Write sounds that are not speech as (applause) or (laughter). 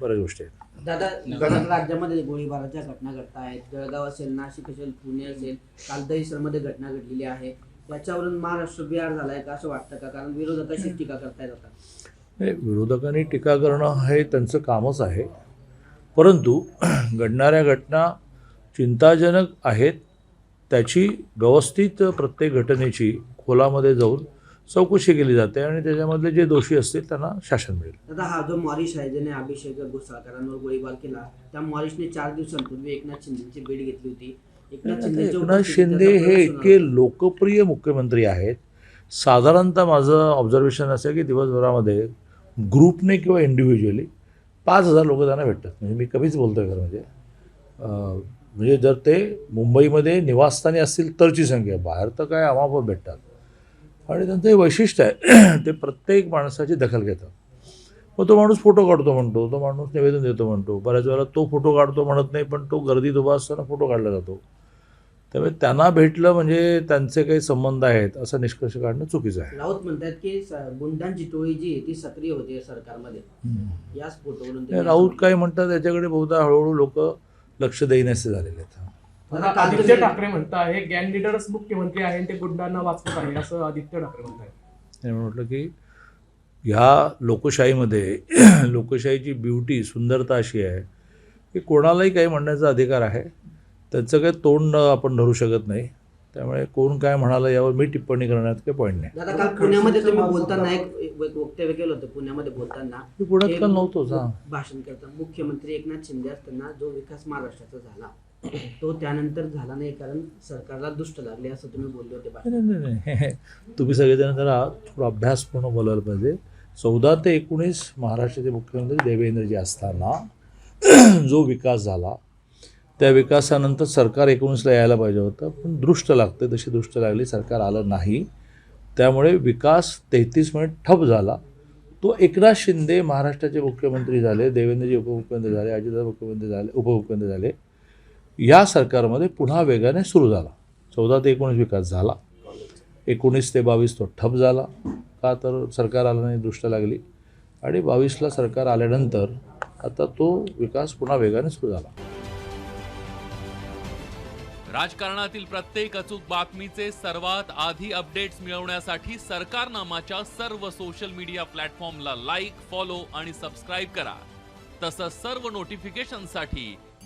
बऱ्याच गोष्टी आहेत. दादा दादा, राज्यामध्ये गोळीबाराच्या घटना घडत आहेत. जळगाव असेल नाशिक असेल पुणे असेल काल दहिसरमध्ये घटना घडलेली आहे. याच्यावरून महाराष्ट्र बिहार झालाय का असं वाटतं का? कारण विरोधक अशी टीका करतायत आता हे विरोधकांनी टीका करणं हे त्यांचं कामच आहे. परंतु घडणाऱ्या घटना चिंताजनक आहेत. त्याची व्यवस्थित प्रत्येक घटनेची खोलामध्ये जाऊन चौकशी केली जाते आणि त्याच्यामधले जे दोषी असतील त्यांना शासन मिळेल. दादा हा जो मॉरिश आहे ज्याने अभिषेक घुसाळकरांवर गोळीबार केला त्या मॉरिशने चार दिवसांपूर्वी एकनाथ शिंदेची भेट घेतली होती. एकनाथ शिंदे हे इतके लोकप्रिय मुख्यमंत्री आहेत. साधारणतः माझं ऑब्झर्वेशन असं की दिवसभरामध्ये ग्रुपने किंवा इंडिव्हिज्युअली पाच हजार लोक त्यांना भेटतात. म्हणजे मी कमीच बोलतोय खरं म्हणजे. म्हणजे जर ते मुंबईमध्ये निवासस्थानी असतील तरची संख्या. बाहेर तर काय आमाप भेटतात. आणि त्यांचं हे वैशिष्ट्य आहे (clears throat) ते प्रत्येक माणसाची दखल घेतात मग तो माणूस फोटो काढतो म्हणतो तो माणूस निवेदन देतो म्हणतो. बऱ्याच वेळेला तो फोटो काढतो म्हणत नाही पण तो गर्दीत उभा असताना फोटो काढला जातो. त्यामुळे त्यांना भेटलं म्हणजे त्यांचे काही संबंध आहेत असा निष्कर्ष काढणं चुकीचं आहे. राऊत म्हणतात की गुंडांची टोळी जी ती सक्रिय होती सरकारमध्ये. याच फोटोवरून राऊत काय म्हणतात त्याच्याकडे बहुधा हळूहळू लोक लक्ष देईनसे झालेले आहेत. आता आदित्य ठाकरे म्हणतात हे गँग लिडरच मुख्यमंत्री आहे आणि ते गुंडांना वाचवत आहे असं आदित्य ठाकरे म्हणतात त्यांनी म्हटलं की ह्या लोकशाहीमध्ये (clears throat) लोकशाहीची ब्युटी सुंदरता अशी आहे की कोणालाही काही म्हणण्याचा अधिकार आहे. त्यांचं काही तोंड आपण धरू शकत नाही. त्यामुळे कोण काय म्हणालं यावर मी टिप्पणी करण्यात काही पॉईंट नाही. काल पुण्यामध्ये तुम्ही बोलताना एक एक वक्तव्य केलं होतं पुण्यामध्ये बोलताना. पुण्यात काल नव्हतोच हां भाषण करताना मुख्यमंत्री एकनाथ शिंदे असताना जो विकास महाराष्ट्राचा झाला तो त्यानंतर झाला नाही कारण सरकारला दुष्ट लागले असं तुम्ही बोलले होते नाही नाही नाही तुम्ही सगळेजण जरा थोडा अभ्यासपूर्ण बोलायला पाहिजे. चौदा ते एकोणीस महाराष्ट्राचे मुख्यमंत्री देवेंद्रजी असताना (clears throat) जो विकास झाला त्या विकासानंतर सरकार एकोणीसला यायला पाहिजे होतं पण दृष्ट लागते तशी दृष्ट लागली सरकार आलं नाही. त्यामुळे विकास तेहतीसमध्ये ठप झाला. तो एकनाथ शिंदे महाराष्ट्राचे मुख्यमंत्री झाले देवेंद्रजी उपमुख्यमंत्री झाले अजितदादा मुख्यमंत्री झाले उपमुख्यमंत्री झाले. या सरकारमध्ये पुन्हा वेगाने सुरू झाला. चौदा ते एकोणीस विकास झाला. एकोणीस ते बावीस तो ठप झाला. का तर सरकार आलं नाही दृष्ट लागली. आणि बावीसला सरकार आल्यानंतर आता तो विकास पुन्हा वेगाने सुरू झाला. राजकारणातील प्रत्येक अचूक बातमीचे सर्वात आधी अपडेट्स मिळवण्यासाठी सरकारनामाच्या सर्व सोशल मीडिया प्लॅटफॉर्मला लाईक फॉलो आणि सबस्क्राईब करा. तसंच सर्व नोटिफिकेशनसाठी